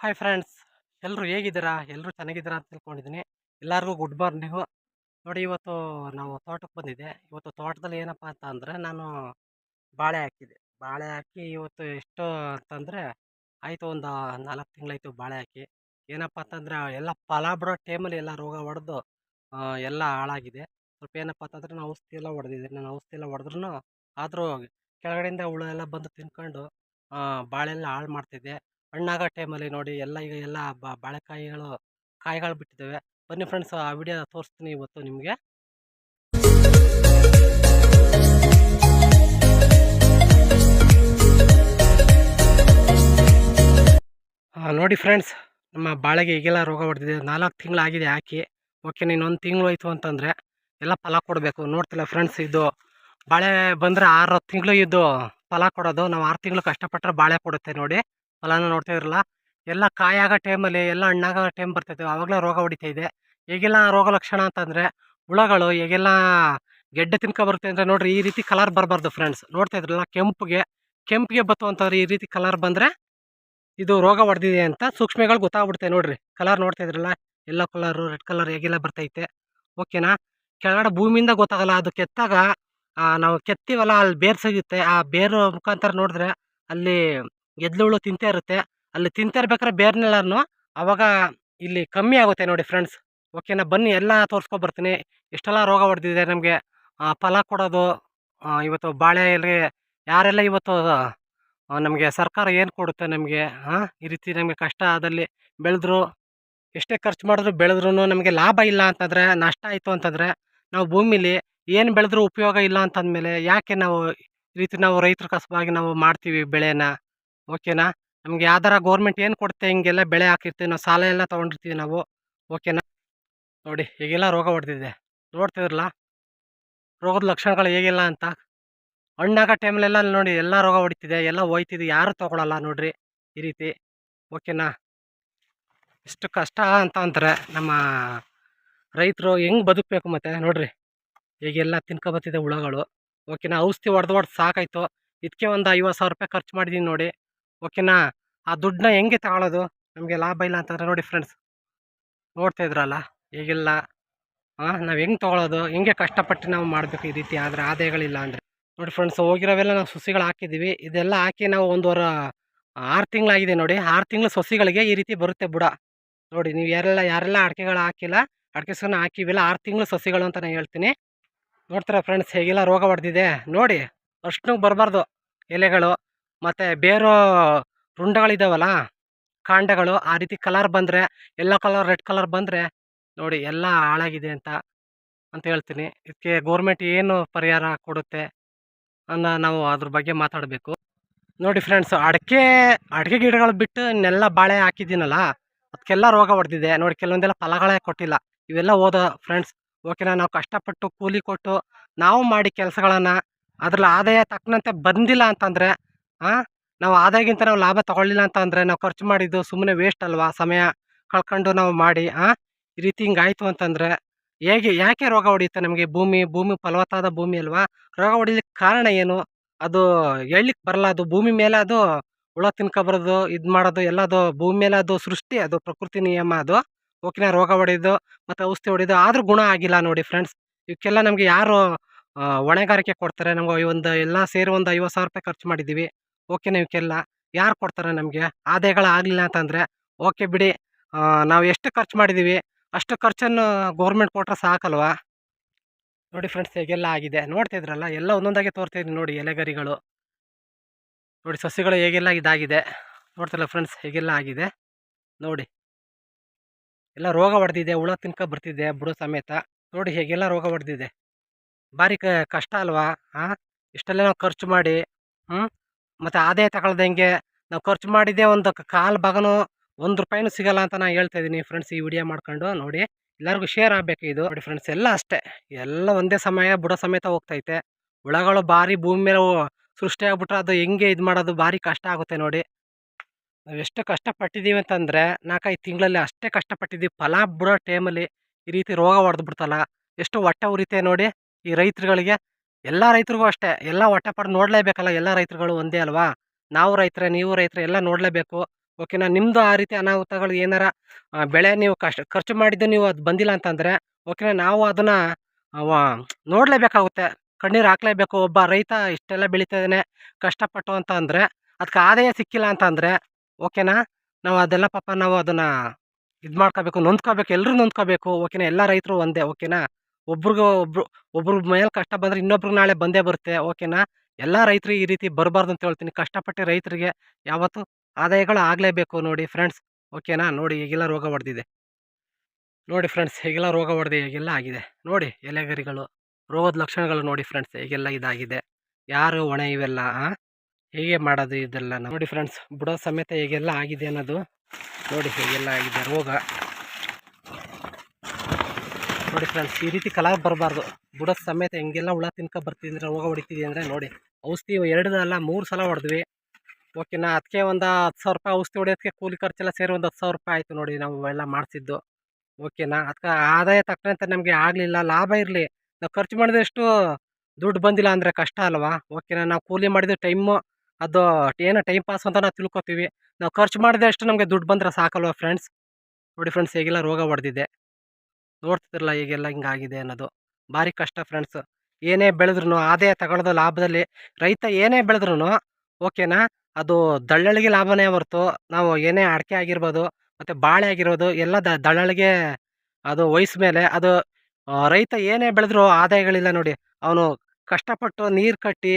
Hi friends ಎಲ್ಲರೂ ಹೇಗಿದ್ದೀರಾ? ಎಲ್ಲರೂ ಚೆನ್ನಾಗಿದ್ದೀರಾ ಅಂತ ತಿಳ್ಕೊಂಡಿದ್ದೀನಿ. ಎಲ್ಲರಿಗೂ ಗುಡ್ ಮಾರ್ನಿಂಗು ನೋಡಿ, ಇವತ್ತು ನಾವು ತೋಟಕ್ಕೆ ಬಂದಿದ್ದೆ. ಇವತ್ತು ತೋಟದಲ್ಲಿ ಏನಪ್ಪ ಅಂತ ಅಂದರೆ ನಾನು ಬಾಳೆ ಹಾಕಿದೆ ಬಾಳೆ ಹಾಕಿ ಇವತ್ತು ಎಷ್ಟು ಅಂತಂದರೆ ಆಯಿತು ಒಂದು ನಾಲ್ಕು ತಿಂಗಳಾಯಿತು ಬಾಳೆ ಹಾಕಿ. ಏನಪ್ಪ ಅಂತಂದರೆ ಎಲ್ಲ ಫಲ ಬಿಡೋ ಟೈಮಲ್ಲಿ ಎಲ್ಲ ರೋಗ ಹೊಡೆದು ಎಲ್ಲ ಹಾಳಾಗಿದೆ. ಸ್ವಲ್ಪ ಏನಪ್ಪ ಅಂತಂದರೆ ನಾನು ಔಷಧಿ ಎಲ್ಲ ಹೊಡೆದಿದ್ದೆ ನಾನು ಔಷಧಿ ಎಲ್ಲ ಹೊಡೆದ್ರೂ ಆದರೂ ಕೆಳಗಡೆಯಿಂದ ಹುಳ ಎಲ್ಲ ಬಂದು ತಿನ್ಕೊಂಡು ಬಾಳೆಲ್ಲ ಹಾಳು ಮಾಡ್ತಿದ್ದೆ. ಹಣ್ಣಾಗೋ ಟೈಮಲ್ಲಿ ನೋಡಿ ಎಲ್ಲ ಈಗ ಎಲ್ಲ ಬಾಳೆಕಾಯಿಗಳು, ಕಾಯಿಗಳು ಬಿಟ್ಟಿದ್ದಾವೆ. ಬನ್ನಿ ಫ್ರೆಂಡ್ಸ್, ಆ ವಿಡಿಯೋ ತೋರಿಸ್ತೀನಿ ಇವತ್ತು ನಿಮಗೆ. ನೋಡಿ ಫ್ರೆಂಡ್ಸ್, ನಮ್ಮ ಬಾಳೆಗೆ ಈಗೆಲ್ಲ ರೋಗ ಹೊಡೆದಿದೆ ನಾಲ್ಕು ತಿಂಗಳಾಗಿದೆ ಹಾಕಿ. ಓಕೆ, ನೀನು ಇನ್ನೊಂದು ತಿಂಗಳು ಆಯಿತು ಅಂತಂದರೆ ಎಲ್ಲ ಫಲ ಕೊಡಬೇಕು. ನೋಡ್ತಿಲ್ಲ ಫ್ರೆಂಡ್ಸ್, ಇದು ಬಾಳೆ ಬಂದರೆ ಆರು ತಿಂಗಳು ಇದು ಫಲ ಕೊಡೋದು. ನಾವು ಆರು ತಿಂಗಳು ಕಷ್ಟಪಟ್ಟರೆ ಬಾಳೆ ಕೊಡುತ್ತೆ ನೋಡಿ. ಫಲನ ನೋಡ್ತಾ ಇರಲ್ಲ. ಎಲ್ಲ ಕಾಯಾಗೋ ಟೈಮಲ್ಲಿ ಎಲ್ಲ ಹಣ್ಣಾಗೋ ಟೈಮ್ ಬರ್ತೈತೆ. ಆವಾಗಲೇ ರೋಗ ಹೊಡಿತಾ ಇದೆ. ಈಗೆಲ್ಲ ರೋಗ ಲಕ್ಷಣ ಅಂತಂದರೆ ಹುಳಗಳು ಈಗೆಲ್ಲ ಗೆಡ್ಡೆ ತಿನ್ಕೊ ಬರುತ್ತೆ ಅಂದರೆ ನೋಡಿರಿ ಈ ರೀತಿ ಕಲರ್ ಬರಬಾರ್ದು ಫ್ರೆಂಡ್ಸ್ ನೋಡ್ತಾ ಇದ್ರಲ್ಲ ಕೆಂಪಿಗೆ ಕೆಂಪಿಗೆ ಬತ್ತು ಅಂತಂದ್ರೆ ಈ ರೀತಿ ಕಲರ್ ಬಂದರೆ ಇದು ರೋಗ ಹೊಡೆದಿದೆ ಅಂತ ಸೂಕ್ಷ್ಮಗಳು ಗೊತ್ತಾಗ್ಬಿಡುತ್ತೆ ನೋಡಿರಿ. ಕಲರ್ ನೋಡ್ತಾ ಇದ್ರಲ್ಲ, ಎಲ್ಲೋ ಕಲರು ರೆಡ್ ಕಲರ್ ಹೇಗೆಲ್ಲ ಬರ್ತೈತೆ. ಓಕೆನಾ ಕೆಳಗಡೆ ಭೂಮಿಯಿಂದ ಗೊತ್ತಾಗಲ್ಲ. ಅದು ಕೆತ್ತಾಗ ನಾವು ಕೆತ್ತೀವಲ್ಲ, ಅಲ್ಲಿ ಬೇರು ಸಿಗುತ್ತೆ. ಆ ಬೇರು ಮುಖಾಂತರ ನೋಡಿದ್ರೆ ಅಲ್ಲಿ ಗೆದ್ಲು ತಿಂತಾ ಇರುತ್ತೆ. ಅಲ್ಲಿ ತಿಂತಾ ಇರ್ಬೇಕಾದ್ರೆ ಬೇರ್ನೆಲ್ಲನು ಅವಾಗ ಇಲ್ಲಿ ಕಮ್ಮಿ ಆಗುತ್ತೆ ನೋಡಿ ಫ್ರೆಂಡ್ಸ್ ಓಕೆನಾ ಬನ್ನಿ ಎಲ್ಲ ತೋರಿಸ್ಕೊಬರ್ತೀನಿ ಎಷ್ಟೆಲ್ಲ ರೋಗ ಹೊಡೆದಿದೆ ನಮಗೆ. ಫಲ ಕೊಡೋದು ಇವತ್ತು ಬಾಳೆ ಎಲೆ ಯಾರೆಲ್ಲ ಇವತ್ತು ನಮಗೆ ಸರ್ಕಾರ ಏನು ಕೊಡುತ್ತೆ ನಮಗೆ ಹಾಂ ಈ ರೀತಿ ನಮಗೆ ಕಷ್ಟ ಆದಲ್ಲಿ ಬೆಳೆದ್ರು, ಎಷ್ಟೇ ಖರ್ಚು ಮಾಡಿದ್ರು ಬೆಳೆದ್ರೂ ನಮಗೆ ಲಾಭ ಇಲ್ಲ ಅಂತಂದರೆ, ನಷ್ಟ ಆಯಿತು ಅಂತಂದರೆ ನಾವು ಭೂಮಿಲಿ ಏನು ಬೆಳೆದ್ರೂ ಉಪಯೋಗ ಇಲ್ಲ ಅಂತಂದಮೇಲೆ ಯಾಕೆ ನಾವು ಈ ರೀತಿ ನಾವು ರೈತರ ಕಸಬಾಗಿ ನಾವು ಮಾಡ್ತೀವಿ ಬೆಳೆನ? ಓಕೆನಾ ನಮಗೆ ಯಾವ್ದಾರ ಗೌರ್ಮೆಂಟ್ ಏನು ಕೊಡುತ್ತೆ ಹಿಂಗೆಲ್ಲ ಬೆಳೆ ಹಾಕಿರ್ತೀವಿ, ನಾವು ಸಾಲ ಎಲ್ಲ ತೊಗೊಂಡಿರ್ತೀವಿ ನಾವು. ಓಕೆನಾ ನೋಡಿ, ಈಗೆಲ್ಲ ರೋಗ ಹೊಡೆದಿದೆ. ನೋಡ್ತಿದ್ರಲ್ಲ ರೋಗದ ಲಕ್ಷಣಗಳು ಹೇಗಿಲ್ಲ ಅಂತ. ಹಣ್ಣಾಗೋ ಟೈಮಲ್ಲೆಲ್ಲ ನೋಡಿ, ಎಲ್ಲ ರೋಗ ಹೊಡಿತಿದೆ, ಎಲ್ಲ ಹೋಯ್ತಿದೆ, ಯಾರು ತೊಗೊಳಲ್ಲ ನೋಡ್ರಿ ಈ ರೀತಿ. ಓಕೆನಾ ಎಷ್ಟು ಕಷ್ಟ ಅಂತ ಅಂತಾರೆ ನಮ್ಮ ರೈತರು, ಹೆಂಗೆ ಬದುಕಬೇಕು ಮತ್ತೆ ನೋಡ್ರಿ. ಹೇಗೆಲ್ಲ ತಿನ್ಕೊಬತ್ತಿದೆ ಹುಳಗಳು. ಓಕೆನಾ ಔಷಧಿ ಹೊಡೆದು ಹೊಡೆದು ಸಾಕಾಯಿತು. ಇದಕ್ಕೆ ಒಂದು ಐವತ್ತು ಸಾವಿರ ರೂಪಾಯಿ ಖರ್ಚು ಮಾಡಿದ್ದೀನಿ ನೋಡಿ. ಓಕೆನಾ? ಆ ದುಡ್ಡನ್ನ ಹೆಂಗೆ ತಗೊಳ್ಳೋದು ನಮಗೆ ಲಾಭ ಇಲ್ಲ ಅಂತಂದರೆ ನೋಡಿ ಫ್ರೆಂಡ್ಸ್ ನೋಡ್ತಾ ಇದ್ರಲ್ಲ? ಹೇಗೆಲ್ಲ? ಹಾಂ ನಾವು ಹೆಂಗೆ ತೊಗೊಳೋದು? ಹೆಂಗೆ ಕಷ್ಟಪಟ್ಟು ನಾವು ಮಾಡಬೇಕು ಈ ರೀತಿ ಆದರೆ ಆದಾಯಗಳಿಲ್ಲ ಅಂದರೆ. ನೋಡಿ ಫ್ರೆಂಡ್ಸ್ ಹೋಗಿರೋವೆಲ್ಲ ನಾವು ಸಸಿಗಳು ಹಾಕಿದ್ದೀವಿ. ಇದೆಲ್ಲ ಹಾಕಿ ನಾವು ಒಂದೂವರೆ ಆರು ತಿಂಗಳಾಗಿದೆ ನೋಡಿ. ಆರು ತಿಂಗಳು ಸಸಿಗಳಿಗೆ ಈ ರೀತಿ ಬರುತ್ತೆ ಬುಡ. ನೋಡಿ, ನೀವು ಯಾರೆಲ್ಲ ಯಾರೆಲ್ಲ ಅಡಿಕೆಗಳು ಹಾಕಿಲ್ಲ, ಅಡಿಕೆ ಸಹ ಹಾಕಿವಿಲ್ಲ, ಆರು ತಿಂಗಳು ಸಸಿಗಳು ಅಂತ ನಾನು ಹೇಳ್ತೀನಿ. ನೋಡ್ತೀರಾ ಫ್ರೆಂಡ್ಸ್ ಹೇಗೆಲ್ಲ ರೋಗ ಹೊಡೆದಿದೆ? ನೋಡಿ ಅಷ್ಟು ಬರಬಾರ್ದು. ಎಲೆಗಳು ಮತ್ತು ಬೇರು ರುಂಡಗಳಿದ್ದಾವಲ್ಲ ಕಾಂಡಗಳು ಆ ರೀತಿ ಕಲರ್ ಬಂದರೆ ಎಲ್ಲೋ ಕಲರ್ ರೆಡ್ ಕಲರ್ ಬಂದರೆ ನೋಡಿ ಎಲ್ಲ ಹಾಳಾಗಿದೆ ಅಂತ ಅಂತ ಹೇಳ್ತೀನಿ. ಇದಕ್ಕೆ ಗೋರ್ಮೆಂಟ್ ಏನು ಪರಿಹಾರ ಕೊಡುತ್ತೆ ಅನ್ನ ನಾವು ಅದ್ರ ಬಗ್ಗೆ ಮಾತಾಡಬೇಕು. ನೋಡಿ ಫ್ರೆಂಡ್ಸ್ ಅಡಿಕೆ ಅಡಿಕೆ ಗಿಡಗಳು ಬಿಟ್ಟು ಇನ್ನೆಲ್ಲ ಬಾಳೆ ಹಾಕಿದ್ದೀನಲ್ಲ ಅದಕ್ಕೆಲ್ಲ ರೋಗ ಹೊಡೆದಿದೆ. ನೋಡಿ ಕೆಲವೊಂದೆಲ್ಲ ಫಲಗಳೇ ಕೊಟ್ಟಿಲ್ಲ. ಇವೆಲ್ಲ ಹೋದ ಫ್ರೆಂಡ್ಸ್ ಓಕೆನಾ ನಾವು ಕಷ್ಟಪಟ್ಟು ಕೂಲಿ ಕೊಟ್ಟು ನಾವು ಮಾಡಿ ಕೆಲಸಗಳನ್ನು ಅದ್ರಲ್ಲಿ ಆದಾಯ ತಕ್ಕನಂತೆ ಬಂದಿಲ್ಲ ಅಂತಂದರೆ ಹಾಂ ನಾವು ಆದಾಗಿಂತ ನಾವು ಲಾಭ ತಗೊಳ್ಳಿಲ್ಲ ಅಂತ ಅಂದರೆ ನಾವು ಖರ್ಚು ಮಾಡಿದ್ದು ಸುಮ್ಮನೆ ವೇಸ್ಟ್ ಅಲ್ವಾ? ಸಮಯ ಕಳ್ಕೊಂಡು ನಾವು ಮಾಡಿ, ಆ? ಈ ರೀತಿ ಹಿಂಗಾಯ್ತು ಅಂತಂದರೆ ಹೇಗೆ, ಯಾಕೆ ರೋಗ ಹೊಡೆಯುತ್ತೆ ನಮಗೆ? ಭೂಮಿ ಭೂಮಿ ಫಲವತ್ತಾದ ಭೂಮಿ ಅಲ್ವಾ? ರೋಗ ಹೊಡಿಲಿಕ್ಕೆ ಕಾರಣ ಏನು? ಅದು ಹೇಳಲಿಕ್ಕೆ ಬರಲ್ಲ, ಅದು ಭೂಮಿ ಮೇಲೆ ಅದು ಹುಳ ತಿನ್ಕೊಬರೋದು, ಇದು ಮಾಡೋದು ಎಲ್ಲ ಅದು ಭೂಮಿ ಮೇಲೆ ಅದು ಸೃಷ್ಟಿ, ಅದು ಪ್ರಕೃತಿ ನಿಯಮ ಅದು. ಓಕೆನಾ, ರೋಗ ಹೊಡೆಯೋದು ಮತ್ತು ಔಷಧಿ ಹೊಡೆಯೋದು ಆದರೂ ಗುಣ ಆಗಿಲ್ಲ ನೋಡಿ ಫ್ರೆಂಡ್ಸ್ ಇವಕ್ಕೆಲ್ಲ ನಮಗೆ ಯಾರು ಹೊಣೆಗಾರಿಕೆ ಕೊಡ್ತಾರೆ? ನಮ್ಗೆ ಒಂದು ಎಲ್ಲ ಸೇರಿ ಒಂದು ಐವತ್ತು ಸಾವಿರ ರೂಪಾಯಿ ಖರ್ಚು ಮಾಡಿದ್ದೀವಿ. ಓಕೆನಾ ಇವಕ್ಕೆಲ್ಲ ಯಾರು ಕೊಡ್ತಾರೆ ನಮಗೆ? ಆದಾಯಗಳು ಆಗಲಿಲ್ಲ ಅಂತಂದರೆ, ಓಕೆ ಬಿಡಿ ನಾವು ಎಷ್ಟು ಖರ್ಚು ಮಾಡಿದ್ದೀವಿ ಅಷ್ಟು ಖರ್ಚನ್ನು ಗೌರ್ಮೆಂಟ್ ಕೊಟ್ಟರೆ ಸಾಕಲ್ವಾ? ನೋಡಿ ಫ್ರೆಂಡ್ಸ್ ಹೇಗೆಲ್ಲ ಆಗಿದೆ. ನೋಡ್ತಿದ್ರಲ್ಲ ಎಲ್ಲ ಒಂದೊಂದಾಗೆ ತೋರ್ತಿದ್ದೀನಿ ನೋಡಿ ಎಲೆಗರಿಗಳು. ನೋಡಿ ಸಸಿಗಳು ಹೇಗೆಲ್ಲ ಇದಾಗಿದೆ. ನೋಡ್ತಲ್ಲ ಫ್ರೆಂಡ್ಸ್ ಹೇಗೆಲ್ಲ ಆಗಿದೆ. ನೋಡಿ. ಎಲ್ಲ ರೋಗ ಹೊಡೆದಿದೆ, ಹುಳ ತಿನ್ಕೊ ಬರ್ತಿದೆ, ಬುಡ ಸಮೇತ. ನೋಡಿ ಹೇಗೆಲ್ಲ ರೋಗ ಹೊಡೆದಿದೆ. ಭಾರಿ ಕಷ್ಟ ಅಲ್ವಾ? ಹಾಂ ಇಷ್ಟೆಲ್ಲ ನಾವು ಖರ್ಚು ಮಾಡಿ ಹ್ಞೂ ಮತ್ತು ಆದಾಯ ತಗೊಳ್ದಂಗೆ ನಾವು ಖರ್ಚು ಮಾಡಿದ್ದೆ ಒಂದು ಕಾಲು ಭಾಗನೂ ಒಂದು ರೂಪಾಯಿನೂ ಸಿಗಲ್ಲ ಅಂತ ನಾನು ಹೇಳ್ತಾ ಇದ್ದೀನಿ ಫ್ರೆಂಡ್ಸ್ ಈ ವಿಡಿಯೋ ಮಾಡ್ಕೊಂಡು ನೋಡಿ. ಎಲ್ಲರಿಗೂ ಶೇರ್ ಆಗಬೇಕು ಇದು. ನೋಡಿ ಫ್ರೆಂಡ್ಸ್ ಎಲ್ಲ ಅಷ್ಟೇ. ಎಲ್ಲ ಒಂದೇ ಸಮಯ, ಬುಡ ಸಮೇತ ಹೋಗ್ತೈತೆ. ಹುಳಗಳು ಭಾರಿ ಭೂಮಿ ಮೇಲೆ ಸೃಷ್ಟಿ ಆಗ್ಬಿಟ್ರೆ ಅದು ಹೆಂಗೆ ಇದು ಮಾಡೋದು ಭಾರಿ ಕಷ್ಟ ಆಗುತ್ತೆ ನೋಡಿ. ನಾವು ಎಷ್ಟು ಕಷ್ಟಪಟ್ಟಿದ್ದೀವಿ ಅಂತಂದರೆ ನಾಲ್ಕೈದು ತಿಂಗಳಲ್ಲಿ ಅಷ್ಟೇ ಕಷ್ಟಪಟ್ಟಿದ್ದೀವಿ ಫಲ ಬಿಡೋ ಟೈಮಲ್ಲಿ ಈ ರೀತಿ ರೋಗ ಹೊಡೆದು ಬಿಡ್ತಲ್ಲ ಎಷ್ಟು ಹೊಟ್ಟೆ ಉರಿತೆ ನೋಡಿ ಈ ರೈತರುಗಳಿಗೆ. ಎಲ್ಲ ರೈತರಿಗೂ ಅಷ್ಟೇ. ಎಲ್ಲ ಹೊಟ್ಟೆಪಾಡು ನೋಡಲೇಬೇಕಲ್ಲ, ಎಲ್ಲ ರೈತರುಗಳು ಒಂದೇ ಅಲ್ವಾ? ನಾವು ರೈತರೇ, ನೀವು ರೈತರೇ ಎಲ್ಲ ನೋಡಲೇಬೇಕು. ಓಕೆನಾ ನಿಮ್ಮದು ಆ ರೀತಿ ಅನಾಹುತಗಳು ಏನಾರ ಬೆಳೆ ನೀವು ಕಷ್ಟ ಖರ್ಚು ಮಾಡಿದ್ದು ನೀವು ಅದು ಬಂದಿಲ್ಲ ಅಂತಂದರೆ ಓಕೆನಾ ನಾವು ಅದನ್ನು ನೋಡಲೇಬೇಕಾಗುತ್ತೆ. ಕಣ್ಣೀರು ಹಾಕಲೇಬೇಕು. ಒಬ್ಬ ರೈತ ಇಷ್ಟೆಲ್ಲ ಬೆಳೀತಿದ್ದಾನೆ ಕಷ್ಟಪಟ್ಟು ಅಂತ ಅಂದರೆ ಅದಕ್ಕೆ ಆದಾಯ ಸಿಕ್ಕಿಲ್ಲ ಅಂತಂದರೆ ಓಕೆನಾ ನಾವು ಅದೆಲ್ಲ ಪಾಪ ನಾವು ಅದನ್ನು ಇದು ಮಾಡ್ಕೋಬೇಕು ನೊಂದ್ಕೋಬೇಕು ಎಲ್ಲರೂ ನೊಂದ್ಕೋಬೇಕು. ಓಕೆನಾ ಎಲ್ಲ ರೈತರು ಒಂದೇ ಓಕೆನಾ ಒಬ್ರಿಗೂ ಒಬ್ರು, ಒಬ್ರ ಮೇಲೆ ಕಷ್ಟ ಬಂದರೆ ಇನ್ನೊಬ್ರಿಗೆ ನಾಳೆ ಬಂದೇ ಬರುತ್ತೆ, ಓಕೆನಾ? ಎಲ್ಲ ರೈತರಿಗೆ ಈ ರೀತಿ ಬರಬಾರ್ದು ಅಂತ ಹೇಳ್ತೀನಿ. ಕಷ್ಟಪಟ್ಟು ರೈತರಿಗೆ ಯಾವತ್ತು ಆದಾಯಗಳು ಆಗಲೇಬೇಕು ನೋಡಿ ಫ್ರೆಂಡ್ಸ್ ಓಕೆನಾ? ನೋಡಿ ಈಗೆಲ್ಲ ರೋಗ ಹೊಡೆದಿದೆ. ನೋಡಿ ಫ್ರೆಂಡ್ಸ್ ಹೇಗೆಲ್ಲ ರೋಗ ಹೊಡೆದು ಈಗೆಲ್ಲ ಆಗಿದೆ. ನೋಡಿ ಎಲೆಗರಿಗಳು, ರೋಗದ ಲಕ್ಷಣಗಳು ನೋಡಿ ಫ್ರೆಂಡ್ಸ್ ಹೇಗೆಲ್ಲ ಇದಾಗಿದೆ. ಯಾರು ಒಣ ಇವೆಲ್ಲ? ಹೇಗೆ ಮಾಡೋದು ಇದೆಲ್ಲ? ನೋಡಿ ಫ್ರೆಂಡ್ಸ್ ಬುಡ ಸಮೇತ ಹೇಗೆಲ್ಲ ಆಗಿದೆ ಅನ್ನೋದು ನೋಡಿ ಹೇಗೆಲ್ಲ ಆಗಿದೆ. ರೋಗ. ನೋಡಿ ಫ್ರೆಂಡ್ಸ್ ಈ ರೀತಿ ಕಲಾ ಬರಬಾರ್ದು. ಬುಡದ ಸಮೇತ ಹೆಂಗೆಲ್ಲ ಹುಳ ತಿನ್ಕೊ ಬರ್ತಿದ್ರೆ ರೋಗ ಹೊಡಿತಿದ್ವಿ ಅಂದರೆ ನೋಡಿ, ಔಷಧಿ ಎರಡನಲ್ಲ ಮೂರು ಸಲ ಹೊಡೆದ್ವಿ. ಓಕೆನಾ ಅದಕ್ಕೆ ಒಂದು ಹತ್ತು ಸಾವಿರ ರೂಪಾಯಿ ಔಷಧಿ ಹೊಡೆಯೋದಕ್ಕೆ ಕೂಲಿ ಖರ್ಚೆಲ್ಲ ಸೇರಿ ಒಂದು ಹತ್ತು ಸಾವಿರ ರೂಪಾಯಿ ಆಯಿತು ನೋಡಿ ನಾವು ಎಲ್ಲ ಮಾಡಿಸಿದ್ದು. ಓಕೆನಾ ಅದಕ್ಕೆ ಆದಾಯ ತಕ್ಕಂತೆ ನಮಗೆ ಆಗಲಿಲ್ಲ, ಲಾಭ ಇರಲಿ. ನಾವು ಖರ್ಚು ಮಾಡಿದಷ್ಟು ದುಡ್ಡು ಬಂದಿಲ್ಲ ಅಂದರೆ ಕಷ್ಟ ಅಲ್ವಾ? ಓಕೆನಾ ನಾವು ಕೂಲಿ ಮಾಡಿದ ಟೈಮು ಅದು ಏನೋ ಟೈಮ್ ಪಾಸ್ ಅಂತ ನಾವು ತಿಳ್ಕೊತೀವಿ. ನಾವು ಖರ್ಚು ಮಾಡಿದಷ್ಟು ನಮಗೆ ದುಡ್ಡು ಬಂದರೆ ಸಾಕಲ್ವಾ ಫ್ರೆಂಡ್ಸ್ ನೋಡಿ ಫ್ರೆಂಡ್ಸ್ ಹೇಗೆಲ್ಲ ರೋಗ ಹೊಡೆದಿದೆ. ನೋಡ್ತಿದ್ರಲ್ಲ ಈಗೆಲ್ಲ ಹಿಂಗಾಗಿದೆ ಅನ್ನೋದು. ಭಾರಿ ಕಷ್ಟ ಫ್ರೆಂಡ್ಸ್ ಏನೇ ಬೆಳೆದ್ರು ಆದಾಯ ತಗೊಳ್ಳೋದು ಲಾಭದಲ್ಲಿ ರೈತ ಏನೇ ಬೆಳೆದ್ರು ಓಕೆನಾ? ಅದು ದಳ್ಳಳಿಗೆ ಲಾಭನೇ ಹೊರ್ತು ನಾವು ಏನೇ ಅಡಿಕೆ ಆಗಿರ್ಬೋದು ಮತ್ತು ಬಾಳೆ ಆಗಿರ್ಬೋದು ಎಲ್ಲ ದ ದಳ್ಳಾಳಿಗೆ ಅದು ವಯಸ್ಸು ಮೇಲೆ ಅದು ರೈತ ಏನೇ ಬೆಳೆದ್ರೂ ಆದಾಯಗಳಿಲ್ಲ ನೋಡಿ. ಅವನು ಕಷ್ಟಪಟ್ಟು ನೀರು ಕಟ್ಟಿ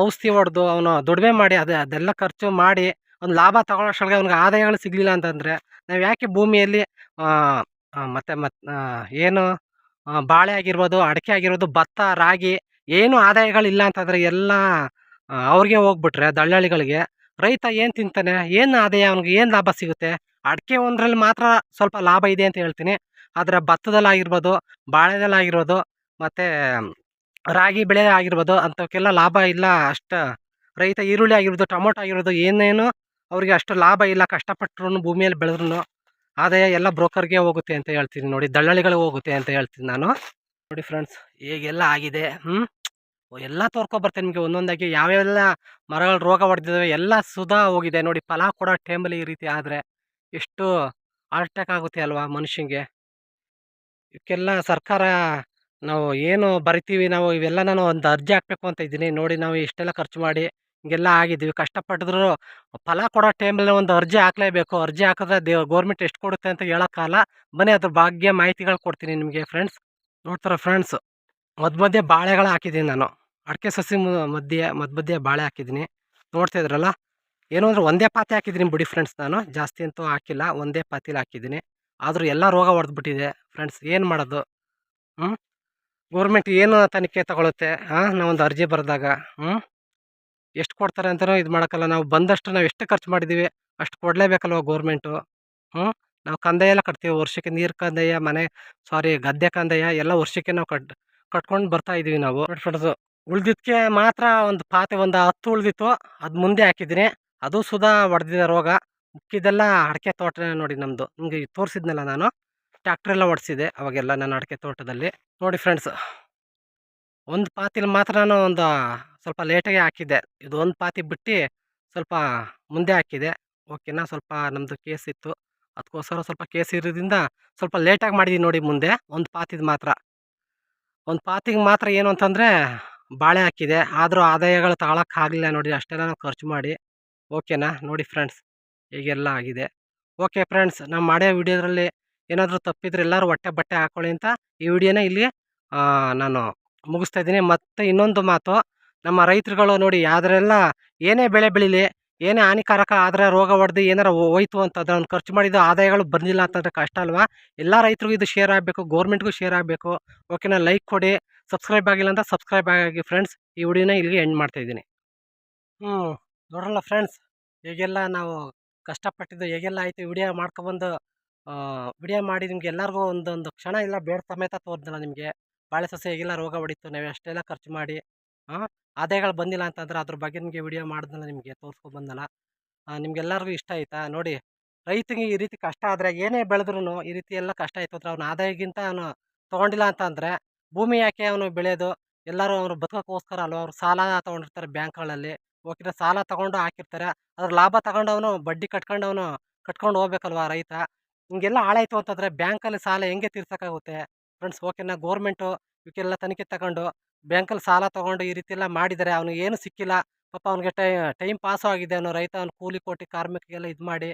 ಔಷಧಿ ಹೊಡೆದು ಅವನು ದುಡಿಮೆ ಮಾಡಿ ಅದು, ಅದೆಲ್ಲ ಖರ್ಚು ಮಾಡಿ ಒಂದು ಲಾಭ ತಗೊಳ್ಳೋಷ್ಟ್ರೊಳಗೆ ಅವ್ನಿಗೆ ಆದಾಯಗಳು ಸಿಗಲಿಲ್ಲ ಅಂತಂದರೆ ನಾವು ಯಾಕೆ ಭೂಮಿಯಲ್ಲಿ ಮತ್ತು ಮತ್ತೆ ಮತ್ ಏನು ಬಾಳೆ ಆಗಿರ್ಬೋದು, ಅಡಿಕೆ ಆಗಿರ್ಬೋದು, ಭತ್ತ, ರಾಗಿ, ಏನು ಆದಾಯಗಳಿಲ್ಲ ಅಂತಂದರೆ ಎಲ್ಲ ಅವ್ರಿಗೆ ಹೋಗ್ಬಿಟ್ರೆ ದಳ್ಳಾಳಿಗಳಿಗೆ ರೈತ ಏನು ತಿಂತಾನೆ, ಏನು ಆದಾಯ, ಅವ್ನಿಗೆ ಏನು ಲಾಭ ಸಿಗುತ್ತೆ, ಅಡಿಕೆ ಒಂದರಲ್ಲಿ ಮಾತ್ರ ಸ್ವಲ್ಪ ಲಾಭ ಇದೆ ಅಂತ ಹೇಳ್ತೀನಿ. ಆದರೆ ಭತ್ತದಲ್ಲಾಗಿರ್ಬೋದು ಬಾಳೆದಲ್ಲಾಗಿರ್ಬೋದು ಮತ್ತು ರಾಗಿ ಬೆಳೆ ಆಗಿರ್ಬೋದು, ಅಂಥವಕ್ಕೆಲ್ಲ ಲಾಭ ಇಲ್ಲ, ಅಷ್ಟು, ರೈತ ಈರುಳ್ಳಿ ಆಗಿರ್ಬೋದು, ಟೊಮೊಟೊ ಆಗಿರ್ಬೋದು, ಏನೇನು ಅವ್ರಿಗೆ ಅಷ್ಟು ಲಾಭ ಇಲ್ಲ ಕಷ್ಟಪಟ್ಟರು ಭೂಮಿಯಲ್ಲಿ ಬೆಳೆದ್ರೂ ಆದಾಯ ಎಲ್ಲ ಬ್ರೋಕರ್ಗೆ ಹೋಗುತ್ತೆ ಅಂತ ಹೇಳ್ತೀನಿ ನೋಡಿ, ದಳ್ಳಾಳಿಗಳಿಗೆ ಹೋಗುತ್ತೆ ಅಂತ ಹೇಳ್ತೀನಿ ನಾನು. ನೋಡಿ ಫ್ರೆಂಡ್ಸ್ ಈಗೆಲ್ಲ ಆಗಿದೆ ಹ್ಞೂ ಎಲ್ಲ ತೋರ್ಕೊಬರ್ತೇನೆ ನಿಮಗೆ ಒಂದೊಂದಾಗಿ. ಯಾವ್ಯಾವೆಲ್ಲ ಮರಗಳು ರೋಗ ಹೊಡೆದಿದ್ದಾವೆ ಎಲ್ಲ ಸುಧಾ ಹೋಗಿದೆ ನೋಡಿ, ಫಲ ಕೊಡೋ ಟೈಮಲ್ಲಿ ಈ ರೀತಿ ಆದರೆ ಎಷ್ಟು ಹಾರ್ಟ್ ಅಟ್ಯಾಕ್ ಆಗುತ್ತೆ ಅಲ್ವಾ ಮನುಷ್ಯನಿಗೆ ಇದಕ್ಕೆಲ್ಲ ಸರ್ಕಾರ ನಾವು ಏನು ಬರಿತೀವಿ, ನಾವು ಇವೆಲ್ಲ ನಾನು ಒಂದು ಅರ್ಜಿ ಹಾಕಬೇಕು ಅಂತ ಇದ್ದೀನಿ. ನೋಡಿ, ನಾವು ಇಷ್ಟೆಲ್ಲ ಖರ್ಚು ಮಾಡಿ ಹಿಂಗೆಲ್ಲ ಆಗಿದ್ದೀವಿ ಕಷ್ಟಪಟ್ಟಿದ್ರು ಫಲ ಕೊಡೋ ಟೈಮಲ್ಲಿ ಒಂದು ಅರ್ಜಿ ಹಾಕಲೇಬೇಕು. ಅರ್ಜಿ ಹಾಕಿದ್ರೆ ದೇವ್, ಗೋರ್ಮೆಂಟ್ ಎಷ್ಟು ಕೊಡುತ್ತೆ ಅಂತ ಹೇಳೋಕ್ಕಲ್ಲ ಬನ್ನಿ ಅದ್ರ ಭಾಗ್ಯ ಮಾಹಿತಿಗಳು ಕೊಡ್ತೀನಿ ನಿಮಗೆ ಫ್ರೆಂಡ್ಸ್ ನೋಡ್ತಾರೆ ಫ್ರೆಂಡ್ಸ್ ಮಧ್ಯ ಮಧ್ಯೆ ಬಾಳೆಗಳು ಹಾಕಿದ್ದೀನಿ ನಾನು. ಅಡಿಕೆ ಸಸಿ ಮಧ್ಯೆ ಮಧ್ಯ ಮಧ್ಯೆ ಬಾಳೆ ಹಾಕಿದ್ದೀನಿ. ನೋಡ್ತಾ ಇದ್ರಲ್ಲ? ಏನು ಅಂದ್ರೆ ಒಂದೇ ಪಾತಿ ಹಾಕಿದ್ದೀನಿ ಬಿಡಿ ಫ್ರೆಂಡ್ಸ್ ನಾನು. ಜಾಸ್ತಿ ಅಂತೂ ಹಾಕಿಲ್ಲ. ಒಂದೇ ಪಾತಿಲಿ ಹಾಕಿದ್ದೀನಿ. ಆದರೂ ಎಲ್ಲ ರೋಗ ಹೊಡೆದ್ಬಿಟ್ಟಿದೆ ಫ್ರೆಂಡ್ಸ್ ಏನು ಮಾಡೋದು? ಹ್ಞೂ ಗೌರ್ಮೆಂಟ್ ಏನು ತನಿಖೆ ತಗೊಳುತ್ತೆ? ಹಾಂ ನಾವೊಂದು ಅರ್ಜಿ ಬರೆದಾಗ. ಹ್ಞೂ ಎಷ್ಟು ಕೊಡ್ತಾರೆ ಅಂತಲೂ ಇದು ಮಾಡೋಕ್ಕಲ್ಲ. ನಾವು ಬಂದಷ್ಟು ನಾವು ಎಷ್ಟು ಖರ್ಚು ಮಾಡಿದ್ದೀವಿ ಅಷ್ಟು ಕೊಡಲೇಬೇಕಲ್ವ ಗೋರ್ಮೆಂಟು? ಹ್ಞೂ ನಾವು ಕಂದಾಯ ಎಲ್ಲ ಕಟ್ತೀವಿ. ವರ್ಷಕ್ಕೆ ನೀರು ಕಂದಾಯ, ಮನೆ, ಸಾರಿ ಗದ್ದೆ ಕಂದಾಯ ಎಲ್ಲ ವರ್ಷಕ್ಕೆ ನಾವು ಕಟ್, ಕಟ್ಕೊಂಡು ಬರ್ತಾ ಇದ್ದೀವಿ ನಾವು. ಫ್ರೆಂಡ್ಸು ಉಳ್ದಿದ್ದಕ್ಕೆ ಮಾತ್ರ ಒಂದು ಪಾತೆ ಒಂದು ಹತ್ತು ಉಳ್ದಿತ್ತು. ಅದು ಮುಂದೆ ಹಾಕಿದ್ದೀನಿ. ಅದು ಸುಧಾ ಹೊಡೆದಿದೆ ರೋಗ. ಮುಕ್ಕಿದೆಲ್ಲ ಅಡಿಕೆ ತೋಟ ನೋಡಿ ನಮ್ಮದು ನಿಮಗೆ ತೋರಿಸಿದ್ನಲ್ಲ ನಾನು. ಟ್ಯಾಕ್ಟ್ರೆಲ್ಲ ಹೊಡೆಸಿದೆ ಅವಾಗೆಲ್ಲ ನಾನು ಅಡಿಕೆ ತೋಟದಲ್ಲಿ. ನೋಡಿ ಫ್ರೆಂಡ್ಸ್ ಒಂದು ಪಾತಿಲಿ ಮಾತ್ರ ನಾನು ಒಂದು ಸ್ವಲ್ಪ ಲೇಟಾಗಿ ಹಾಕಿದ್ದೆ. ಇದು ಒಂದು ಪಾತಿ ಬಿಟ್ಟು ಸ್ವಲ್ಪ ಮುಂದೆ ಹಾಕಿದೆ ಓಕೆನಾ ಸ್ವಲ್ಪ ನಮ್ಮದು ಕೇಸ್ ಇತ್ತು. ಅದಕ್ಕೋಸ್ಕರ ಸ್ವಲ್ಪ ಕೇಸ್ ಇರೋದ್ರಿಂದ ಸ್ವಲ್ಪ ಲೇಟಾಗಿ ಮಾಡಿದ್ದೀನಿ ನೋಡಿ ಮುಂದೆ. ಒಂದು ಪಾತಿದು ಮಾತ್ರ. ಒಂದು ಪಾತಿಗೆ ಮಾತ್ರ ಏನು ಅಂತಂದರೆ ಬಾಳೆ ಹಾಕಿದೆ. ಆದರೂ ಆದಾಯಗಳು ತಗೊಳಕ್ಕಾಗಲಿಲ್ಲ ನೋಡಿ, ಅಷ್ಟೆಲ್ಲ ನಾವು ಖರ್ಚು ಮಾಡಿ. ಓಕೆನಾ? ನೋಡಿ ಫ್ರೆಂಡ್ಸ್ ಹೀಗೆಲ್ಲ ಆಗಿದೆ. ಓಕೆ ಫ್ರೆಂಡ್ಸ್, ನಾವು ಮಾಡೋ ವಿಡಿಯೋದ್ರಲ್ಲಿ ಏನಾದರೂ ತಪ್ಪಿದ್ರೆ ಎಲ್ಲರೂ ಹೊಟ್ಟೆ ಬಟ್ಟೆ ಹಾಕೊಳ್ಳಿ ಅಂತ ಈ ವಿಡಿಯೋನ ಇಲ್ಲಿ ನಾನು ಮುಗಿಸ್ತಾ ಇದ್ದೀನಿ. ಮತ್ತು ಇನ್ನೊಂದು ಮಾತು ನಮ್ಮ ರೈತರುಗಳು ನೋಡಿ ಯಾವ್ದ್ರೆಲ್ಲ ಏನೇ ಬೆಳೆ ಬೆಳೀಲಿ, ಏನೇ ಹಾನಿಕಾರಕ ಆದರೆ ರೋಗ ಹೊಡೆದು ಏನಾರ ಹೋಯ್ತು ಅಂತಂದ್ರೆ ಅವ್ನು ಖರ್ಚು ಮಾಡಿದ ಆದಾಯಗಳು ಬಂದಿಲ್ಲ ಅಂತಂದರೆ ಕಷ್ಟ ಅಲ್ವಾ? ಎಲ್ಲ ರೈತರಿಗೂ ಇದು ಶೇರ್ ಆಗಬೇಕು ಗೌರ್ಮೆಂಟ್ಗೂ ಶೇರ್ ಆಗಬೇಕು. ಓಕೆನಾ ಲೈಕ್ ಕೊಡಿ ಸಬ್ಸ್ಕ್ರೈಬ್ ಆಗಿಲ್ಲ ಅಂತ ಸಬ್ಸ್ಕ್ರೈಬ್ ಆಗಿ ಫ್ರೆಂಡ್ಸ್ ಈ ವಿಡಿಯೋನ ಇಲ್ಲಿಗೆ ಎಂಡ್ ಮಾಡ್ತಾ ಇದ್ದೀನಿ. ಹ್ಞೂ ನೋಡೋಲ್ಲ ಫ್ರೆಂಡ್ಸ್ ಹೇಗೆಲ್ಲ ನಾವು ಕಷ್ಟಪಟ್ಟಿದ್ದು, ಹೇಗೆಲ್ಲ ಆಯಿತು ವಿಡಿಯೋ ಮಾಡ್ಕೊಬಂದು ವಿಡಿಯೋ ಮಾಡಿ ನಿಮ್ಗೆ ಎಲ್ಲರಿಗೂ ಒಂದೊಂದು ಕ್ಷಣ ಇಲ್ಲ ಬೇಡ ಸಮೇತ ತೋರಿದಲ್ಲ ನಿಮಗೆ. ಬಾಳೆ ಸಸ್ಯ ಹೇಗೆಲ್ಲ ರೋಗ ಹೊಡಿತು, ನಾವು ಅಷ್ಟೆಲ್ಲ ಖರ್ಚು ಮಾಡಿ ಹಾಂ ಆದಾಯಗಳು ಬಂದಿಲ್ಲ ಅಂತಂದ್ರೆ ಅದ್ರ ಬಗ್ಗೆ ನಿಮಗೆ ವಿಡಿಯೋ ಮಾಡಿದ್ನಲ್ಲ ನಿಮಗೆ ತೋರಿಸ್ಕೊಬಂದಲ್ಲ ನಿಮ್ಗೆಲ್ಲರಿಗೂ ಇಷ್ಟ ಆಯಿತಾ? ನೋಡಿ ರೈತನಿಗೆ ಈ ರೀತಿ ಕಷ್ಟ ಆದರೆ ಏನೇ ಬೆಳೆದ್ರೂ ಈ ರೀತಿ ಎಲ್ಲ ಕಷ್ಟ ಆಯ್ತು ಅಂದ್ರೆ ಅವ್ನ ಆದಾಯಕ್ಕಿಂತ ಅವನು ತೊಗೊಂಡಿಲ್ಲ ಅಂತಂದರೆ ಭೂಮಿ ಯಾಕೆ ಅವನು ಬೆಳೆಯೋದು? ಎಲ್ಲರೂ ಅವರು ಬದುಕೋಸ್ಕರ ಅಲ್ವ? ಅವ್ರು ಸಾಲ ತೊಗೊಂಡಿರ್ತಾರೆ ಬ್ಯಾಂಕ್ಗಳಲ್ಲಿ. ಓಕೆ ಸಾಲ ತಗೊಂಡು ಹಾಕಿರ್ತಾರೆ. ಅದ್ರ ಲಾಭ ತಗೊಂಡವನು ಬಡ್ಡಿ ಕಟ್ಕೊಂಡವನು ಕಟ್ಕೊಂಡು ಹೋಗ್ಬೇಕಲ್ವ ರೈತ? ಹಿಂಗೆಲ್ಲ ಹಾಳಾಯಿತು ಅಂತಂದರೆ ಬ್ಯಾಂಕಲ್ಲಿ ಸಾಲ ಹೆಂಗೆ ತೀರ್ಸೋಕ್ಕಾಗುತ್ತೆ? ಫ್ರೆಂಡ್ಸ್ ಓಕೆನಾ ಗೋರ್ಮೆಂಟು ಇವಕ್ಕೆಲ್ಲ ತನಿಖೆ ತಗೊಂಡು, ಬ್ಯಾಂಕಲ್ಲಿ ಸಾಲ ತೊಗೊಂಡು ಈ ರೀತಿ ಎಲ್ಲ ಮಾಡಿದರೆ ಅವ್ನಿಗೆ ಏನು ಸಿಕ್ಕಿಲ್ಲ. ಪಾಪ ಅವ್ನಿಗೆ ಟೈ, ಟೈಮ್ ಪಾಸು ಆಗಿದೆ ಅವನು ರೈತ ಅವ್ನು ಕೂಲಿ ಕೊಟ್ಟು ಕಾರ್ಮಿಕರಿಗೆಲ್ಲ ಇದು ಮಾಡಿ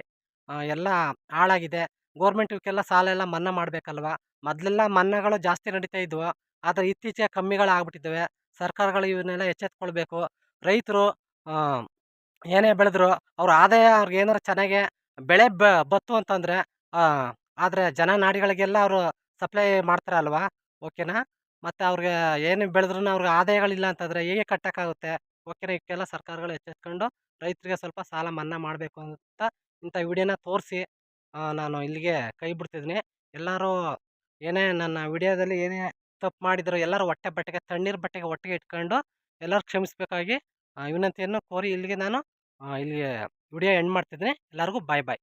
ಎಲ್ಲ ಹಾಳಾಗಿದೆ. ಗೋರ್ಮೆಂಟ್ ಇವಕ್ಕೆಲ್ಲ ಸಾಲ ಎಲ್ಲ ಮನ್ನಾ ಮಾಡಬೇಕಲ್ವಾ? ಮೊದಲೆಲ್ಲ ಮನ್ನಾಗಳು ಜಾಸ್ತಿ ನಡೀತಾ ಇದ್ವು. ಆದರೆ ಇತ್ತೀಚೆಗೆ ಕಮ್ಮಿಗಳು ಆಗ್ಬಿಟ್ಟಿದ್ದಾವೆ ಸರ್ಕಾರಗಳು ಇವನ್ನೆಲ್ಲ ಎಚ್ಚೆತ್ಕೊಳ್ಬೇಕು. ರೈತರು ಏನೇ ಬೆಳೆದ್ರು ಅವ್ರ ಆದಾಯ ಅವ್ರಿಗೆ ಏನಾರು ಚೆನ್ನಾಗೆ ಬೆಳೆ ಬ, ಬತ್ತು ಅಂತಂದರೆ ಆದರೆ ಜನ ನಾಡಿಗಳಿಗೆಲ್ಲ ಅವರು ಸಪ್ಲೈ ಮಾಡ್ತಾರಲ್ವಾ? ಓಕೆನಾ? ಮತ್ತು ಅವ್ರಿಗೆ ಏನು ಬೆಳೆದ್ರೂ ಅವ್ರಿಗೆ ಆದಾಯಗಳಿಲ್ಲ ಅಂತಂದರೆ ಹೇಗೆ ಕಟ್ಟೋಕ್ಕಾಗುತ್ತೆ? ಓಕೆನಾ ಇದಕ್ಕೆಲ್ಲ ಸರ್ಕಾರಗಳು ಎಚ್ಚೆತ್ಕೊಂಡು ರೈತರಿಗೆ ಸ್ವಲ್ಪ ಸಾಲ ಮನ್ನಾ ಮಾಡಬೇಕು ಅಂತ ಇಂಥ ವಿಡಿಯೋನ ತೋರಿಸಿ ನಾನು ಇಲ್ಲಿಗೆ ಕೈ ಬಿಡ್ತಿದ್ದೀನಿ. ಎಲ್ಲರೂ ಏನೇ ನನ್ನ ವಿಡಿಯೋದಲ್ಲಿ ಏನೇ ತಪ್ಪು ಮಾಡಿದ್ರು ಎಲ್ಲರೂ ಹೊಟ್ಟೆ ಬಟ್ಟೆಗೆ, ತಣ್ಣೀರು ಬಟ್ಟೆಗೆ ಒಟ್ಟಿಗೆ ಇಟ್ಕೊಂಡು ಎಲ್ಲರೂ ಕ್ಷಮಿಸಬೇಕಾಗಿ ವಿನಂತಿಯನ್ನು ಕೋರಿ ಇಲ್ಲಿಗೆ ನಾನು ಇಲ್ಲಿಗೆ ವಿಡಿಯೋ ಎಂಡ್ ಮಾಡ್ತಿದ್ದೀನಿ. ಎಲ್ಲರಿಗೂ ಬಾಯ್ ಬಾಯ್.